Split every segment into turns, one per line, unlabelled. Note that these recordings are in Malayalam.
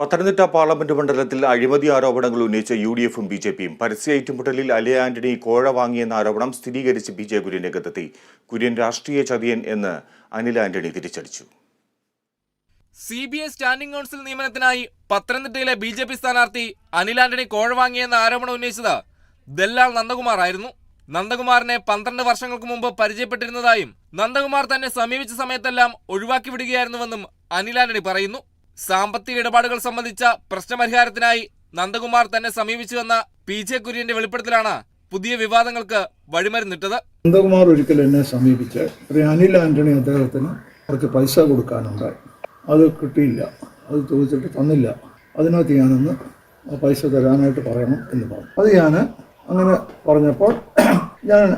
പത്തനംതിട്ട പാർലമെന്റ് മണ്ഡലത്തിൽ അഴിമതി ആരോപണങ്ങൾ ഉന്നയിച്ച യു ഡി എഫും ബി ജെ പിയും പരസ്യ ഏറ്റുമുട്ടലിൽ അലി ആന്റണി കോഴ വാങ്ങിയെന്ന ആരോപണം സ്ഥിരീകരിച്ച് ബി ജെ കുര്യൻ രംഗത്തെത്തി. കുര്യൻ രാഷ്ട്രീയ ചതിയൻ എന്ന് അനിൽ ആന്റണി തിരിച്ചടിച്ചു.
C B I standing counsel നിയമനത്തിനായി പത്തനംതിട്ടയിലെ ബി ജെ പി സ്ഥാനാർത്ഥി അനിൽ ആന്റണി കോഴ വാങ്ങിയെന്ന ആരോപണം ഉന്നയിച്ചത് ദല്ലാൽ നന്ദകുമാർ ആയിരുന്നു. നന്ദകുമാറിനെ പന്ത്രണ്ട് വർഷങ്ങൾക്ക് മുമ്പ് പരിചയപ്പെട്ടിരുന്നതായും നന്ദകുമാർ തന്നെ സമീപിച്ച സമയത്തെല്ലാം ഒഴിവാക്കി വിടുകയായിരുന്നുവെന്നും അനിൽ ആന്റണി പറയുന്നു. സാമ്പത്തിക ഇടപാടുകൾ സംബന്ധിച്ച പ്രശ്നപരിഹാരത്തിനായി നന്ദകുമാർ തന്നെ സമീപിച്ചുവെന്ന പി ജെ കുര്യന്റെ വെളിപ്പെടുത്തലാണ് പുതിയ വിവാദങ്ങൾക്ക് വഴിമരുന്നിട്ടത്.
നന്ദകുമാർ ഒരിക്കൽ എന്നെ സമീപിച്ച് അനിൽ ആന്റണി അദ്ദേഹത്തിന് അവർക്ക് പൈസ കൊടുക്കാനുണ്ടായി. അത് കിട്ടിയില്ല. അത് ചോദിച്ചിട്ട് തന്നില്ല. അതിനകത്ത് ഞാനൊന്ന് പൈസ തരാനായിട്ട് പറയണം എന്ന് പറഞ്ഞു. അത് ഞാൻ അങ്ങനെ പറഞ്ഞപ്പോൾ ഞാൻ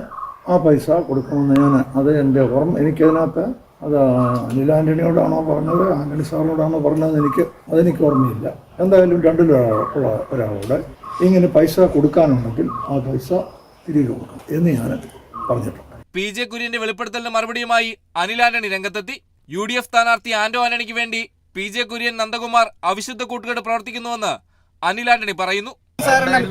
ആ പൈസ കൊടുക്കണമെന്ന് ഞാൻ അത് എന്റെ ഓർമ്മ എനിക്കതിനകത്ത് അത് അനിൽ ആന്റണിയോടാണോ പറഞ്ഞത്? ആന്റണി സാറിനോടാണോ പറഞ്ഞത് എനിക്ക് അതെനിക്ക് ഓർമ്മയില്ല. എന്തായാലും രണ്ടിലൊരാളുള്ള ഒരാളോട് ഇങ്ങനെ പൈസ കൊടുക്കാനുണ്ടെങ്കിൽ ആ പൈസ തിരികെ കൊടുക്കണം എന്ന് ഞാൻ പറഞ്ഞിട്ടുണ്ട്.
പി ജെ കുര്യന്റെ വെളിപ്പെടുത്തലിന് മറുപടിയുമായി അനിൽ ആന്റണി രംഗത്തെത്തി. യു ഡി എഫ് സ്ഥാനാർത്ഥി ആന്റോ ആന്റണിക്ക് വേണ്ടി പി ജെ കുര്യൻ നന്ദകുമാർ അവിശുദ്ധ കൂട്ടുകെട്ട് പ്രവർത്തിക്കുന്നുവെന്ന് അനിൽ ആന്റണി പറയുന്നു.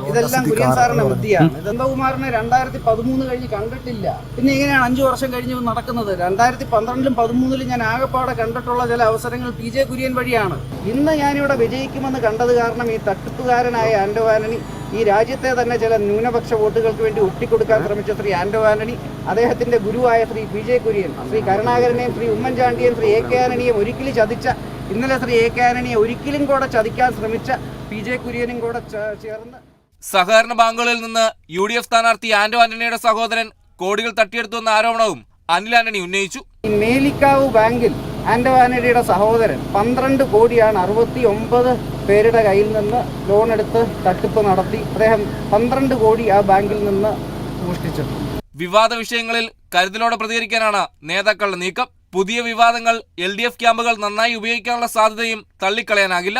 ഇതെല്ലാം കുര്യൻ സാറിന്റെ ബുദ്ധിയാണ്. നന്ദകുമാറിനെ രണ്ടായിരത്തി പതിമൂന്ന് കഴിഞ്ഞ് കണ്ടിട്ടില്ല. പിന്നെ ഇങ്ങനെയാണ് അഞ്ചു വർഷം കഴിഞ്ഞ് നടക്കുന്നത്? രണ്ടായിരത്തി പന്ത്രണ്ടിലും പതിമൂന്നിലും ഞാൻ ആകെപ്പാടെ കണ്ടിട്ടുള്ള ചില അവസരങ്ങൾ പി ജെ കുര്യൻ വഴിയാണ്. ഇന്ന് ഞാനിവിടെ വിജയിക്കുമെന്ന് കണ്ടത് കാരണം ഈ തട്ടിപ്പുകാരനായ ആന്റോ ആന്റണി ഈ രാജ്യത്തെ തന്നെ ചില ന്യൂനപക്ഷ വോട്ടുകൾക്ക് വേണ്ടി ഒട്ടിക്കൊടുക്കാൻ ശ്രമിച്ച ശ്രീ ആന്റോ ആന്റണി അദ്ദേഹത്തിന്റെ ഗുരുവായ ശ്രീ പി ജെ കുര്യൻ ശ്രീ കരുണാകരനെയും ശ്രീ ഉമ്മൻചാണ്ടിയെയും ശ്രീ എ കെ ആന്റണിയെയും ഒരിക്കലും ചതിച്ച ഇന്നലെ ശ്രീ എ കെ ആന്റണിയെ ഒരിക്കലും കൂടെ ചതിക്കാൻ ശ്രമിച്ച പി ജെ കുര്യനും കൂടെ ചേർന്ന്
സഹകരണ ബാങ്കുകളിൽ നിന്ന് യു ഡി എഫ് സ്ഥാനാർത്ഥി ആന്റോ ആന്റണിയുടെ സഹോദരൻ കോടികൾ തട്ടിയെടുത്തുവെന്ന ആരോപണവും അനിൽ ആന്റണി ഉന്നയിച്ചു.
മേലിക്കാവ് ബാങ്കിൽ ആന്റോ ആന്റണിയുടെ സഹോദരൻ പന്ത്രണ്ട് കോടിയാണ് അറുപത്തി ഒമ്പത് പേരുടെ കയ്യിൽ നിന്ന് ലോൺ എടുത്ത് തട്ടിപ്പ് നടത്തി. അദ്ദേഹം പന്ത്രണ്ട് കോടി ആ ബാങ്കിൽ നിന്ന് മോഷ്ടിച്ചിട്ടുണ്ട്.
വിവാദ വിഷയങ്ങളിൽ കരുതലോടെ പ്രതികരിക്കാനാണ് നേതാക്കളുടെ നീക്കം. പുതിയ വിവാദങ്ങൾ എൽ ഡി എഫ് ക്യാമ്പുകൾ നന്നായി ഉപയോഗിക്കാനുള്ള സാധ്യതയും തള്ളിക്കളയാനാകില്ല.